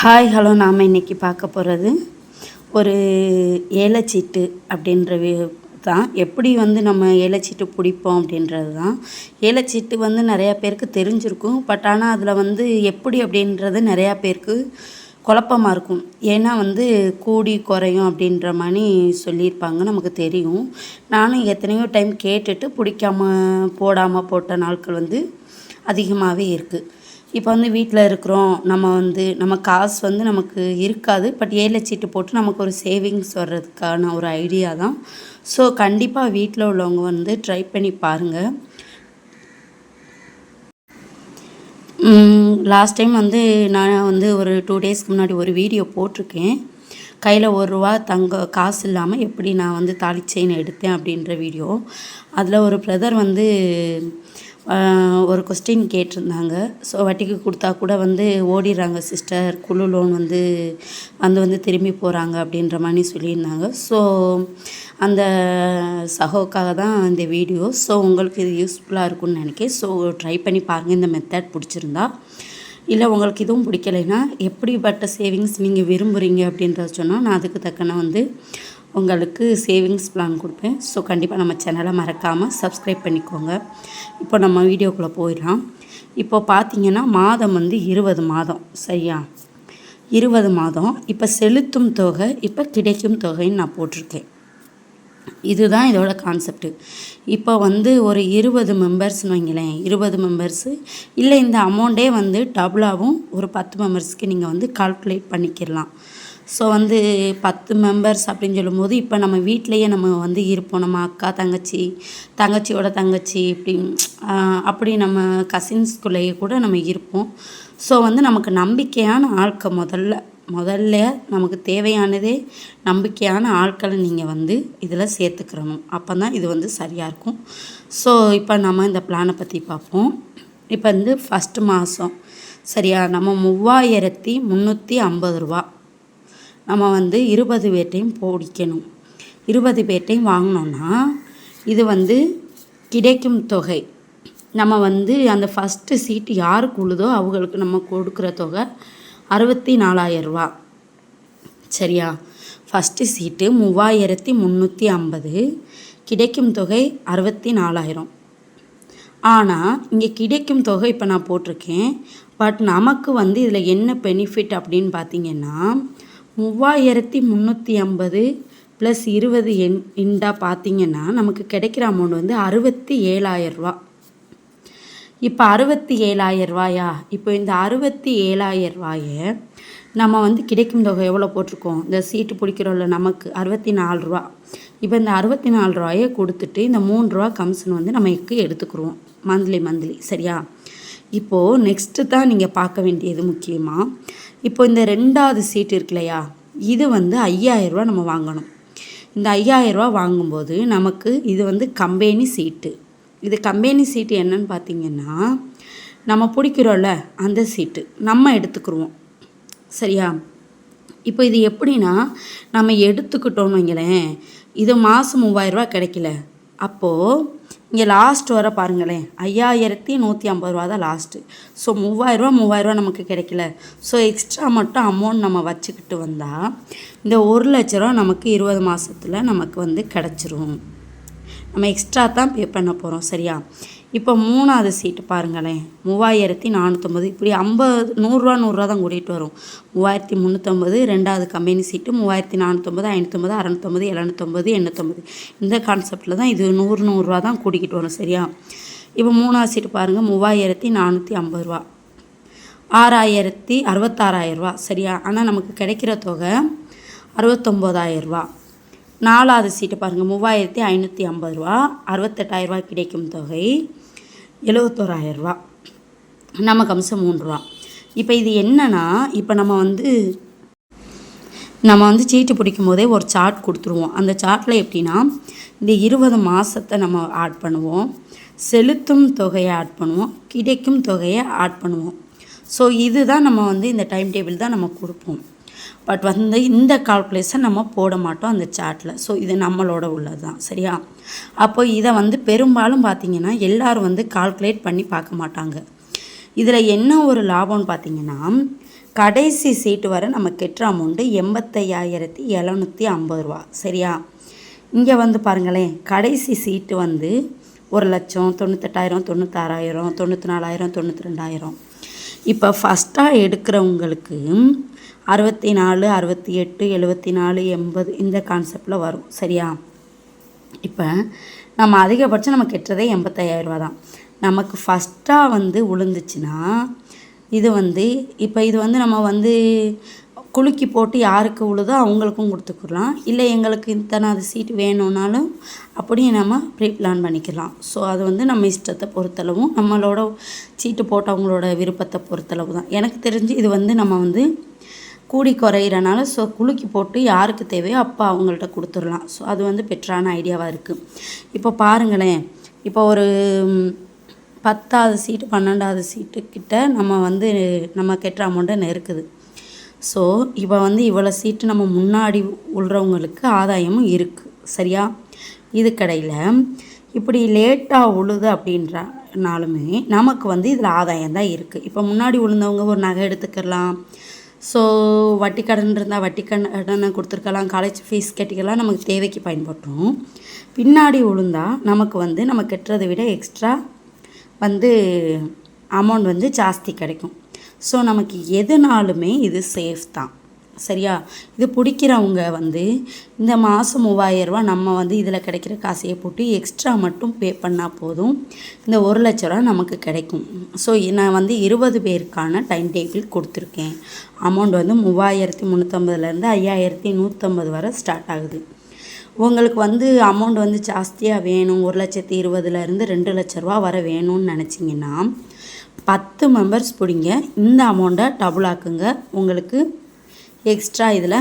Hi hello நாம் இன்றைக்கி பார்க்க போகிறது ஒரு ஏலச்சீட்டு அப்படின்ற தான். எப்படி வந்து நம்ம ஏலச்சீட்டு பிடிப்போம் அப்படின்றது தான். ஏலச்சீட்டு வந்து நிறையா பேருக்கு தெரிஞ்சிருக்கும். பட் ஆனால் அதில் வந்து எப்படி அப்படின்றது நிறையா பேருக்கு குழப்பமா இருக்கும். ஏன்னா வந்து கூடி குறையும் அப்படின்ற மாதிரி சொல்லியிருப்பாங்க. நமக்கு தெரியும். நானும் எத்தனையோ டைம் கேட்டுட்டு பிடிக்காம போடாமல் போட்ட நாட்கள் வந்து அதிகமாகவே இருக்குது இப்போ வந்து வீட்டில் இருக்கிறோம் நம்ம வந்து நம்ம காசு வந்து நமக்கு இருக்காது பட் ஏழை சீட்டு போட்டு நமக்கு ஒரு சேவிங்ஸ் வர்றதுக்கான ஒரு ஐடியா தான். ஸோ கண்டிப்பாக வீட்டில் உள்ளவங்க வந்து ட்ரை பண்ணி பாருங்கள் லாஸ்ட் டைம் வந்து நான் வந்து ஒரு டூ டேஸ்க்கு முன்னாடி ஒரு வீடியோ போட்டிருக்கேன். கையில் ஒரு ரூபா தங்க காசு இல்லாமல் எப்படி நான் வந்து தாலி செயின் எடுத்தேன் அப்படின்ற வீடியோ அதில் ஒரு பிரதர் வந்து ஒரு கொஸ்டின் கேட்டிருந்தாங்க. ஸோ வட்டிக்கு கொடுத்தா கூட வந்து ஓடிடுறாங்க சிஸ்டர் குழு லோன் வந்து வந்து வந்து திரும்பி போகிறாங்க அப்படின்ற மாதிரி சொல்லியிருந்தாங்க. ஸோ அந்த சகோக்காக தான் இந்த வீடியோ ஸோ உங்களுக்கு இது யூஸ்ஃபுல்லாக இருக்கும்னு நினைக்கிறேன். ஸோ ட்ரை பண்ணி பாருங்கள் இந்த மெத்தட் பிடிச்சிருந்தா. இல்லை உங்களுக்கு இதுவும் பிடிக்கலைன்னா எப்படிப்பட்ட சேவிங்ஸ் நீங்கள் விரும்புகிறீங்க அப்படின்றத சொன்னால் நான் அதுக்கு தக்கன வந்து உங்களுக்கு சேவிங்ஸ் பிளான் கொடுப்பேன். ஸோ கண்டிப்பாக நம்ம சேனலை மறக்காமல் சப்ஸ்கிரைப் பண்ணிக்கோங்க. இப்போ நம்ம வீடியோக்குள்ளே போயிடலாம். இப்போ பார்த்தீங்கன்னா மாதம் வந்து இருபது மாதம். சரியா? இருபது மாதம். இப்போ செலுத்தும் தொகை இப்போ கிடைக்கும் தொகைன்னு நான் போட்டிருக்கேன். இதுதான் இதோட கான்செப்ட்டு இப்போ வந்து ஒரு இருபது மெம்பர்ஸ்னு வைங்களேன். இருபது மெம்பர்ஸு இல்லை இந்த அமௌண்ட்டே வந்து டபுளாகவும் ஒரு பத்து மெம்பர்ஸ்க்கு நீங்கள் வந்து கால்குலேட் பண்ணிக்கிடலாம். ஸோ வந்து பத்து மெம்பர்ஸ் அப்படின்னு சொல்லும்போது இப்போ நம்ம வீட்டிலையே நம்ம வந்து இருப்போம். நம்ம அக்கா தங்கச்சி தங்கச்சியோட தங்கச்சி இப்படி அப்படி நம்ம கசின்ஸ்குள்ளேயே கூட நம்ம இருப்போம். ஸோ வந்து நமக்கு நம்பிக்கையான ஆட்கள் முதல்ல முதல்ல நமக்கு தேவையானதே நம்பிக்கையான ஆட்களை நீங்கள் வந்து இதில் சேர்த்துக்கிறணும். அப்போ தான் இது வந்து சரியாக இருக்கும். ஸோ இப்போ நம்ம இந்த பிளானை பற்றி பார்ப்போம். இப்போ வந்து ஃபஸ்ட்டு மாதம் சரியா? நம்ம மூவாயிரத்தி முந்நூற்றி ஐம்பது ரூபா. நம்ம வந்து இருபது பேர்ட்டையும் பிடிக்கணும். இருபது பேர்ட்டையும் வாங்கினோன்னா இது வந்து கிடைக்கும் தொகை. நம்ம வந்து அந்த ஃபஸ்ட்டு சீட்டு யாருக்கு உழுதோ அவங்களுக்கு நம்ம கொடுக்குற தொகை அறுபத்தி நாலாயிரம் சரியா? ஃபஸ்ட்டு சீட்டு மூவாயிரத்தி முந்நூற்றி ஐம்பது கிடைக்கும் தொகை அறுபத்தி நாலாயிரம் ஆனால் இங்கே கிடைக்கும் தொகை இப்போ நான் போட்டிருக்கேன். பட் நமக்கு வந்து இதில் என்ன பெனிஃபிட் அப்படின்னு பார்த்தீங்கன்னா மூவாயிரத்தி முந்நூற்றி ஐம்பது ப்ளஸ் இருபது எண் இண்டாக பார்த்தீங்கன்னா நமக்கு கிடைக்கிற அமௌண்ட் வந்து அறுபத்தி ஏழாயிரரூவா ரூபா. இப்போ அறுபத்தி ஏழாயிரம் ரூபாயா? இப்போ இந்த அறுபத்தி ஏழாயிரம் ரூபாயை நம்ம வந்து கிடைக்கும் தொகை எவ்வளோ போட்டிருக்கோம்? இந்த சீட்டு பிடிக்கிறோம்ல நமக்கு அறுபத்தி நாலு ரூபா. இப்போ இந்த அறுபத்தி நாலு ரூபாயை கொடுத்துட்டு இந்த மூணு ரூபா கமிஷன் வந்து நமக்கு எடுத்துக்கிருவோம். மந்த்லி மந்த்லி சரியா? இப்போது நெக்ஸ்ட்டு தான் நீங்கள் பார்க்க வேண்டியது முக்கியமாக இப்போ இந்த ரெண்டாவது சீட்டு இருக்கு இல்லையா இது வந்து ஐயாயிரரூவா நம்ம வாங்கணும். இந்த ஐயாயிரரூவா வாங்கும்போது நமக்கு இது வந்து கம்பெனி சீட்டு இது கம்பெனி சீட்டு என்னன்னு பார்த்தீங்கன்னா நம்ம பிடிக்கிறோம்ல அந்த சீட்டு நம்ம எடுத்துக்கிருவோம். சரியா? இப்போ இது எப்படின்னா நம்ம எடுத்துக்கிட்டோம்னு வைங்களேன் இது மாதம் மூவாயிரரூவா கிடைக்கல. அப்போது இங்கே லாஸ்ட் வர பாருங்களேன். ஐயாயிரத்தி நூற்றி ஐம்பது ரூபா தான் லாஸ்ட்டு ஸோ மூவாயிரரூவா மூவாயிரரூவா நமக்கு கிடைக்கல. ஸோ எக்ஸ்ட்ரா மட்டும் அமௌண்ட் நம்ம வச்சுக்கிட்டு வந்தால் இந்த ஒரு லட்ச ரூபா நமக்கு இருபது மாதத்துல நமக்கு வந்து கிடச்சிரும். நம்ம எக்ஸ்ட்ரா தான் பே பண்ண போகிறோம் சரியா? இப்போ மூணாவது சீட்டு பாருங்களேன். மூவாயிரத்தி நானூற்றம்பது இப்படி ஐம்பது நூறுரூவா நூறுரூவா தான் கூட்டிகிட்டு வரும். மூவாயிரத்தி முந்நூற்றம்பது ரெண்டாவது கம்பெனி சீட்டு மூவாயிரத்தி நானூற்றம்பது ஐநூற்றம்பது அறநூற்றம்பது எழுநூற்றம்பது எண்ணூற்றம்பது இந்த கான்செப்டில் தான் இது நூறு நூறுரூவா தான் கூட்டிக்கிட்டு வரும் சரியா? இப்போ மூணாவது சீட்டு பாருங்கள் மூவாயிரத்தி நானூற்றி ஐம்பது ரூபா. ஆறாயிரத்தி அறுபத்தாறாயிரரூவா சரியா? ஆனால் நமக்கு கிடைக்கிற தொகை அறுபத்தொம்போதாயிரம் ரூபா. நாலாவது சீட்டு பாருங்கள் மூவாயிரத்தி ஐநூற்றி ஐம்பது ரூபா. அறுபத்தெட்டாயிரரூபா கிடைக்கும் தொகை எழுவத்தோராயிரம் நமக்கு அம்சம் மூணு ரூபா இப்போ இது என்னன்னா இப்போ நம்ம வந்து நம்ம வந்து சீட்டு பிடிக்கும் போதே ஒரு சார்ட் கொடுத்துருவோம். அந்த சார்ட்டில் எப்படின்னா இந்த இருபது மாதத்தை நம்ம ஆட் பண்ணுவோம். செலுத்தும் தொகையை ஆட் பண்ணுவோம். கிடைக்கும் தொகையை ஆட் பண்ணுவோம். ஸோ இதுதான் நம்ம வந்து இந்த டைம் டேபிள் தான் நம்ம கொடுப்போம். பட் வந்து இந்த கால்குலேஷன் நம்ம போட மாட்டோம் அந்த சார்ட்டில் ஸோ இது நம்மளோட உள்ளது தான் சரியா? அப்போ இதை வந்து பெரும்பாலும் பார்த்தீங்கன்னா எல்லோரும் வந்து கால்குலேட் பண்ணி பார்க்க மாட்டாங்க. இதில் என்ன ஒரு லாபம்னு பார்த்தீங்கன்னா கடைசி சீட்டு வரை நம்ம கெட்டுற அமௌண்ட்டு எண்பத்தையாயிரத்தி எழுநூற்றி ஐம்பது ரூபா. சரியா? இங்கே வந்து பாருங்களேன் கடைசி சீட்டு வந்து ஒரு லட்சம் தொண்ணூத்தெட்டாயிரம் தொண்ணூத்தாறாயிரம் தொண்ணூற்றி நாலாயிரம் தொண்ணூற்றி ரெண்டாயிரம் இப்போ ஃபஸ்ட்டாக எடுக்கிறவங்களுக்கு அறுபத்தி நாலு அறுபத்தி எட்டு எழுபத்தி நாலு எண்பது இந்த கான்செப்டில் வரும். சரியா? இப்போ நம்ம அதிகபட்சம் நம்ம கெட்டதே எண்பத்தையாயிரரூபா தான். நமக்கு ஃபஸ்ட்டாக வந்து விழுந்துச்சுன்னா இது வந்து இப்போ இது வந்து நம்ம வந்து குலுக்கி போட்டு யாருக்கு உழுதோ அவங்களுக்கும் கொடுத்துக்கலாம். இல்லை எங்களுக்கு இத்தனாவது சீட் வேணும்னாலும் அப்படியும் நம்ம ப்ரீ பிளான் பண்ணிக்கலாம். ஸோ அது வந்து நம்ம இஷ்டத்தை பொறுத்தளவும் நம்மளோட சீட்டு போட்டவங்களோட விருப்பத்தை பொறுத்தளவு தான். எனக்கு தெரிஞ்சு இது வந்து நம்ம வந்து கூடி குறையிறனால ஸோ குலுக்கி போட்டு யாருக்கு தேவையோ அப்போ அவங்கள்ட்ட கொடுத்துடலாம். ஸோ அது வந்து பெட்டரான ஐடியாவாக இருக்குது இப்போ பாருங்களேன். இப்போ ஒரு பத்தாவது சீட்டு பன்னெண்டாவது சீட்டு கிட்ட நம்ம வந்து நம்ம கெட்டுற அமௌண்ட்டை நெருக்குது. ஸோ இப்போ வந்து இவ்வளோ சீட்டு நம்ம முன்னாடி உள்றவங்களுக்கு ஆதாயமும் இருக்குது சரியா? இதுக்கடையில் இப்படி லேட்டாக உழுது அப்படின்றனாலுமே நமக்கு வந்து இதில் ஆதாயம் தான் இருக்குது இப்போ முன்னாடி உளுந்தவங்க ஒரு நகை எடுத்துக்கலாம் ஸோ வட்டி கடன் இருந்தால் வட்டி கடனை கொடுத்துருக்கலாம். காலேஜ் ஃபீஸ் கட்டிக்கலாம். நமக்கு தேவைக்கு பயன்பட்டுரும் பின்னாடி விழுந்தால் நமக்கு வந்து நம்ம கட்டுறதை விட எக்ஸ்ட்ரா வந்து அமௌண்ட் வந்து ஜாஸ்தி கிடைக்கும். ஸோ நமக்கு எதுனாலுமே இது சேஃப் தான். சரியா? இது பிடிக்கிறவங்க வந்து இந்த மாதம் மூவாயிரரூவா நம்ம வந்து இதில் கிடைக்கிற காசையை போட்டு எக்ஸ்ட்ரா மட்டும் பே பண்ணால் போதும். இந்த ஒரு லட்ச ரூபா நமக்கு கிடைக்கும். ஸோ நான் வந்து இருபது பேருக்கான டைம் டேபிள் கொடுத்துருக்கேன். அமௌண்ட் வந்து மூவாயிரத்தி முந்நூற்றம்பதுலேருந்து ஐயாயிரத்தி நூற்றம்பது வரை ஸ்டார்ட் ஆகுது. உங்களுக்கு வந்து அமௌண்ட் வந்து ஜாஸ்தியாக வேணும். ஒரு லட்சத்தி இருபதுலேருந்து ரெண்டு லட்ச ரூபா வர வேணும்னு நினச்சிங்கன்னா பத்து மெம்பர்ஸ் பிடிங்க. இந்த அமௌண்ட்டை டபுள் ஆக்குங்க. உங்களுக்கு எக்ஸ்ட்ரா இதில்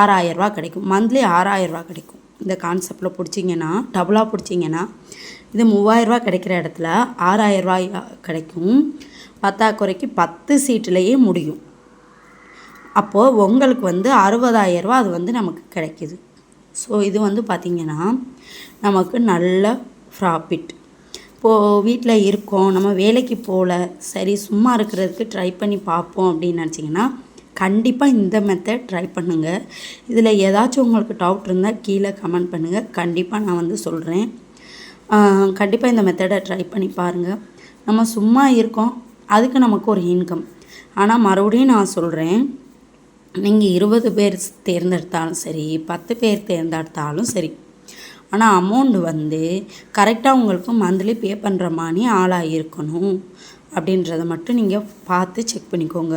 ஆறாயிரரூவா கிடைக்கும். மந்த்லி ஆறாயிரரூவா கிடைக்கும். இந்த கான்செப்டில் பிடிச்சிங்கன்னா டபுளாக பிடிச்சிங்கன்னா இது மூவாயிரரூவா கிடைக்கிற இடத்துல ஆறாயிரரூவா கிடைக்கும். பத்தாக்குறைக்கு பத்து சீட்டுலேயே முடியும். அப்போது உங்களுக்கு வந்து அறுபதாயிரரூவா அது வந்து நமக்கு கிடைக்கிது. ஸோ இது வந்து பார்த்திங்கன்னா நமக்கு நல்ல ப்ராஃபிட் இப்போது வீட்டில் இருக்கோம் நம்ம வேலைக்கு போகல சரி சும்மா இருக்கிறதுக்கு ட்ரை பண்ணி பார்ப்போம் அப்படின்னு நினச்சிங்கன்னா கண்டிப்பாக இந்த மெத்தட் ட்ரை பண்ணுங்கள் இதில் ஏதாச்சும் உங்களுக்கு டவுட் இருந்தால் கீழே கமெண்ட் பண்ணுங்கள் கண்டிப்பாக நான் வந்து சொல்கிறேன் கண்டிப்பாக இந்த மெத்தடை ட்ரை பண்ணி பாருங்கள் நம்ம சும்மா இருக்கோம். அதுக்கு நமக்கு ஒரு இன்கம் ஆனால் மறுபடியும் நான் சொல்கிறேன் நீங்கள் இருபது பேர் தேர்ந்தெடுத்தாலும் சரி பத்து பேர் தேர்ந்தெடுத்தாலும் சரி ஆனால் அமௌண்ட் வந்து கரெக்டாக உங்களுக்கு மந்த்லி பே பண்ணுற மாதிரி ஆளாக இருக்கணும் அப்படின்றத மட்டும் நீங்கள் பார்த்து செக் பண்ணிக்கோங்க.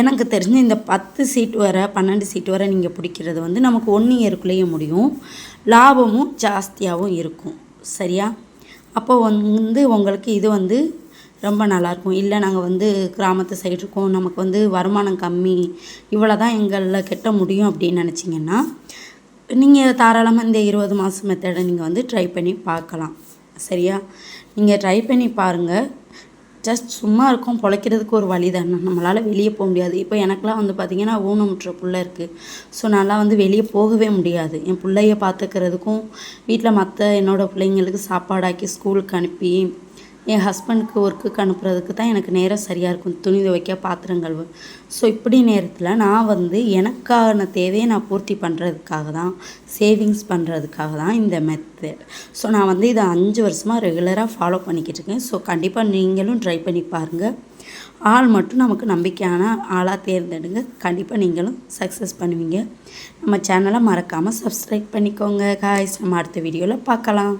எனக்கு தெரிஞ்சு இந்த பத்து சீட் வர பன்னெண்டு சீட் வர நீங்கள் பிடிக்கிறது வந்து நமக்கு ஒன் இயருக்குள்ளேயே முடியும். லாபமும் ஜாஸ்தியாகவும் இருக்கும். சரியா? அப்போ வந்து உங்களுக்கு இது வந்து ரொம்ப நல்லாயிருக்கும். இல்லை நாங்கள் வந்து கிராமத்து சைடு இருக்கோம். நமக்கு வந்து வருமானம் கம்மி. இவ்வளோ தான் எங்களில் கெட்ட முடியும் அப்படின்னு நினச்சிங்கன்னா நீங்கள் தாராளமாக இந்த இருபது மாதம் மெத்தடை நீங்கள் வந்து ட்ரை பண்ணி பார்க்கலாம். சரியா? நீங்கள் ட்ரை பண்ணி பாருங்கள் ஜஸ்ட் சும்மா இருக்கும் பொழைக்கிறதுக்கு ஒரு வழி தானே. நம்மளால் வெளியே போக முடியாது. இப்போ எனக்கெலாம் வந்து பார்த்திங்கன்னா ஊனமுற்ற பிள்ளை இருக்குது ஸோ நான்லாம் வந்து வெளியே போகவே முடியாது. என் பிள்ளைய பார்த்துக்கிறதுக்கும் வீட்டில் மற்ற என்னோடய பிள்ளைங்களுக்கு சாப்பாடாக்கி ஸ்கூலுக்கு அனுப்பி என் ஹஸ்பண்டுக்கு ஒர்க்குக்கு அனுப்புறதுக்கு தான் எனக்கு நேரம் சரியாக இருக்கும். துணி துவைக்க பாத்திரம் கழுவு. ஸோ இப்படி நேரத்தில் நான் வந்து எனக்கான தேவையை நான் பூர்த்தி பண்ணுறதுக்காக தான் சேவிங்ஸ் பண்ணுறதுக்காக தான் இந்த மெத்தட் ஸோ நான் வந்து இதை அஞ்சு வருஷமாக ரெகுலராக ஃபாலோ பண்ணிக்கிட்டு இருக்கேன். ஸோ கண்டிப்பாக நீங்களும் ட்ரை பண்ணி பாருங்கள் ஆள் மட்டும் நமக்கு நம்பிக்கையான ஆளாக தேர்ந்தெடுங்க. கண்டிப்பாக நீங்களும் சக்ஸஸ் பண்ணுவீங்க. நம்ம சேனலை மறக்காமல் சப்ஸ்கிரைப் பண்ணிக்கோங்க காய்ஸ் நம்ம அடுத்த வீடியோவில் பார்க்கலாம்.